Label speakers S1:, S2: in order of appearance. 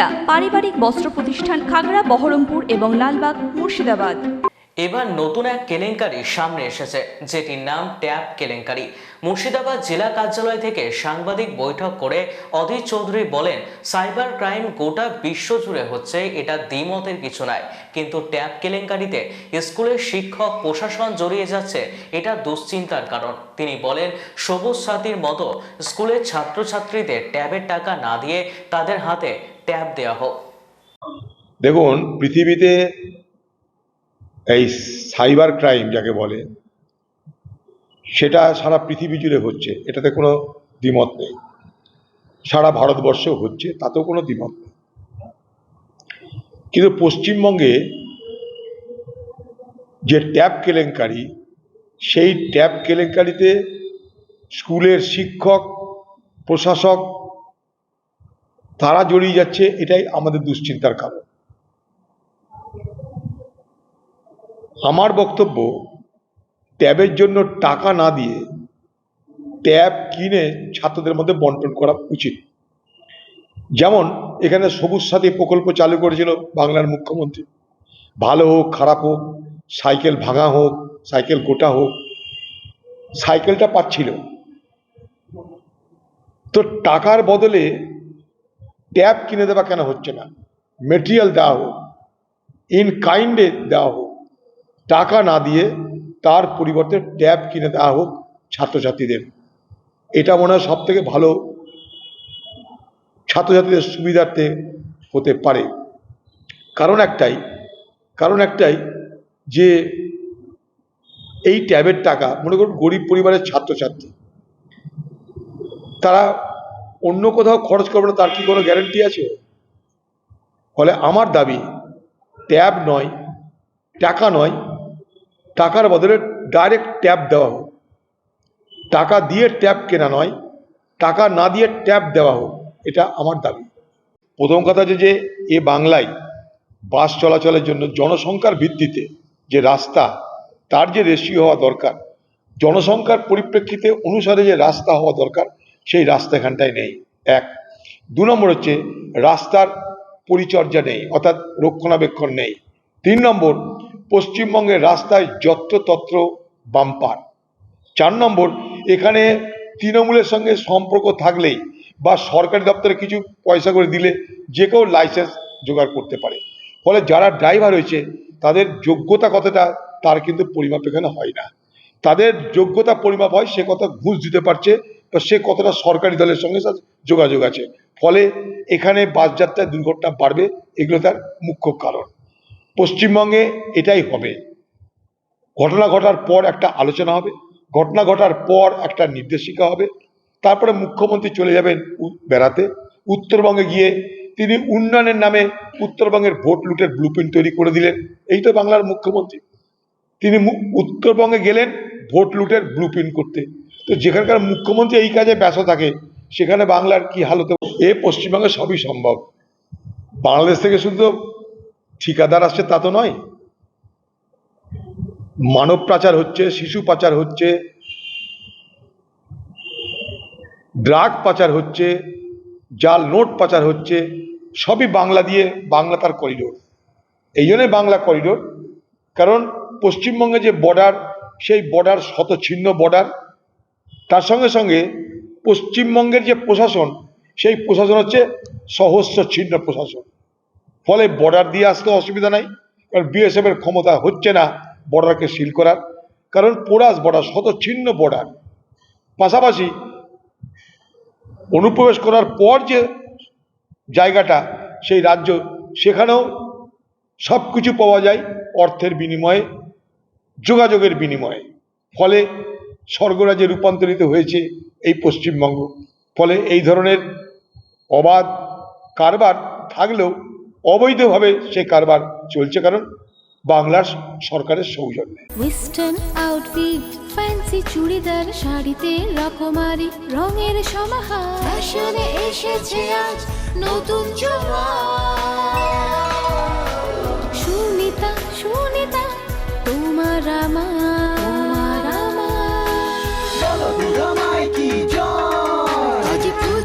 S1: বিদ্যা পারিবারিক বস্ত্র প্রতিষ্ঠান খাগড়া, বহরমপুর এবং লালবাগ, মুর্শিদাবাদ।
S2: এবার নতুন এক কেলেঙ্কারি সামনে এসেছে, যেটির নাম ট্যাব কেলেঙ্কারি। মুর্শিদাবাদ জেলা কার্যালয় থেকে সাংবাদিক বৈঠক করে অধীর চৌধুরী বলেন, সাইবার ক্রাইম গোটা বিশ্ব জুড়ে হচ্ছে, এটা দ্বিমতের কিছু নয়। কিন্তু ট্যাব কেলেঙ্কারিতে স্কুলের শিক্ষক, প্রশাসন জড়িয়ে যাচ্ছে, এটা দুশ্চিন্তার কারণ। তিনি বলেন, সবুজ সাথীর মতো স্কুলের ছাত্রছাত্রীদের ট্যাবের টাকা না দিয়ে তাদের হাতে ট্যাব দেওয়া হোক
S3: দেখুন, পৃথিবীতে এই সাইবার ক্রাইম যাকে বলে, সেটা সারা পৃথিবী জুড়ে হচ্ছে, এটাতে কোনো দ্বিমত নেই। সারা ভারতবর্ষেও হচ্ছে, তাতেও কোনো দ্বিমত নেই। কিন্তু পশ্চিমবঙ্গে যে ট্যাব কেলেঙ্কারি, সেই ট্যাব কেলেঙ্কারিতে স্কুলের শিক্ষক, প্রশাসক তারা জড়িয়ে যাচ্ছে, এটাই আমাদের দুশ্চিন্তার কারণ। আমার বক্তব্য, ট্যাবের জন্য টাকা না দিয়ে ট্যাব কিনে ছাত্রদের মধ্যে বন্টন করা উচিত। যেমন, এখানে সবুজ সাথী প্রকল্প চালু করেছিল বাংলার মুখ্যমন্ত্রী। ভালো হোক, খারাপ হোক, সাইকেল ভাঙা হোক, সাইকেল গোটা হোক, সাইকেলটা পাচ্ছিল। তো টাকার বদলে ট্যাব কিনে দেওয়া কেন হচ্ছে না? মেটেরিয়াল দেওয়া হোক ইন কাইন্ডে দেওয়া হোক, টাকা না দিয়ে তার পরিবর্তে ট্যাব কিনে দেওয়া হোক ছাত্রছাত্রীদের। এটা মনে হয় সব থেকে ভালো ছাত্রছাত্রীদের সুবিধার্থে হতে পারে। কারণ একটাই কারণ একটাই যে এই ট্যাবের টাকা, মনে করুন গরিব পরিবারের ছাত্রছাত্রী, তারা অন্য কোথাও খরচ করবে না, তার কি কোনো গ্যারান্টি আছে? ফলে আমার দাবি, ট্যাব নয়, টাকা নয়, টাকার বদলে ডাইরেক্ট ট্যাব দেওয়া হোক। টাকা দিয়ে ট্যাব কেনা নয়, টাকা না দিয়ে ট্যাব দেওয়া হোক, এটা আমার দাবি। প্রথম কথা হচ্ছে যে, এ বাংলায় বাস চলাচলের জন্য জনসংখ্যার ভিত্তিতে যে রাস্তা, তার যে রেশিও হওয়া দরকার, জনসংখ্যার পরিপ্রেক্ষিতে অনুসারে যে রাস্তা হওয়া দরকার সেই রাস্তা এখানটায় নেই। এক। দু নম্বর হচ্ছে রাস্তার পরিচর্যা নেই, অর্থাৎ রক্ষণাবেক্ষণ নেই। তিন নম্বর, পশ্চিমবঙ্গের রাস্তায় যত্রতত্র বাম্পার। চার নম্বর, এখানে তৃণমূলের সঙ্গে সম্পর্ক থাকলেই বা সরকারি দপ্তরে কিছু পয়সা করে দিলে যে কেউ লাইসেন্স জোগাড় করতে পারে। ফলে যারা ড্রাইভার হয়েছে, তাদের যোগ্যতা কতটা তার কিন্তু পরিমাপ এখানে হয় না। তাদের যোগ্যতা পরিমাপ হয়, সে কথা ঘুষ দিতে পারছে বা সে কতটা সরকারি দলের সঙ্গে তার যোগাযোগ আছে। ফলে এখানে বাস যাত্রায় দুর্ঘটনা বাড়বে, এগুলো তার মুখ্য কারণ। পশ্চিমবঙ্গে এটাই হবে। ঘটনা ঘটার পর একটা আলোচনা হবে, ঘটনা ঘটার পর একটা নির্দেশিকা হবে। তারপরে মুখ্যমন্ত্রী চলে যাবেন বেড়াতে। উত্তরবঙ্গে গিয়ে তিনি উন্নয়নের নামে উত্তরবঙ্গের ভোট লুটের ব্লুপ্রিন্ট তৈরি করে দিলেন। এই তো বাংলার মুখ্যমন্ত্রী। তিনি উত্তরবঙ্গে গেলেন ভোট লুটের ব্লুপ্রিন্ট করতে। তো যেখানকার মুখ্যমন্ত্রী এই কাজে ব্যস্ত থাকে, সেখানে বাংলার কি হালতে এ পশ্চিমবঙ্গে সবই সম্ভব। বাংলাদেশ থেকে শুধু ঠিকাদার আসছে তা তো নয়, মানব পাচার হচ্ছে, শিশু পাচার হচ্ছে, ড্রাগ পাচার হচ্ছে, জাল নোট পাচার হচ্ছে, সবই বাংলা দিয়ে, বাংলা তার করিডোর। এই জন্যই বাংলা করিডোর, কারণ পশ্চিমবঙ্গে যে বর্ডার সেই বর্ডার শতচ্ছিন্ন বর্ডার তার সঙ্গে সঙ্গে পশ্চিমবঙ্গের যে প্রশাসন, সেই প্রশাসন হচ্ছে সহস্র ছিন্ন প্রশাসন। ফলে বর্ডার দিয়ে আসতে অসুবিধা নাই, কারণ বিএসএফ এর ক্ষমতা হচ্ছে না বর্ডারকে সিল করার। কারণ পোরাস বর্ডার শতচ্ছিন্ন বর্ডার পাশাপাশি অনুপ্রবেশ করার পর যে জায়গাটা, সেই রাজ্য, সেখানেও সব কিছু পাওয়া যায় অর্থের বিনিময়ে, যোগাযোগের বিনিময়ে। ফলে স্বর্গরাজ্যে রূপান্তরিত হয়েছে এই পশ্চিমবঙ্গ। ফলে এই ধরনের অবাধ কারবার থাকলেও অবৈধভাবে সে কারবার চলছে কারণ বাংলার সরকারের সৌজন্যে।
S4: ওয়েস্টার্ন আউটফিট ফ্যান্সি চুড়িদার শাড়িতে রকমারি রঙের সমাহার। ফ্যাশনে এসেছে আজ নতুন সুনিতা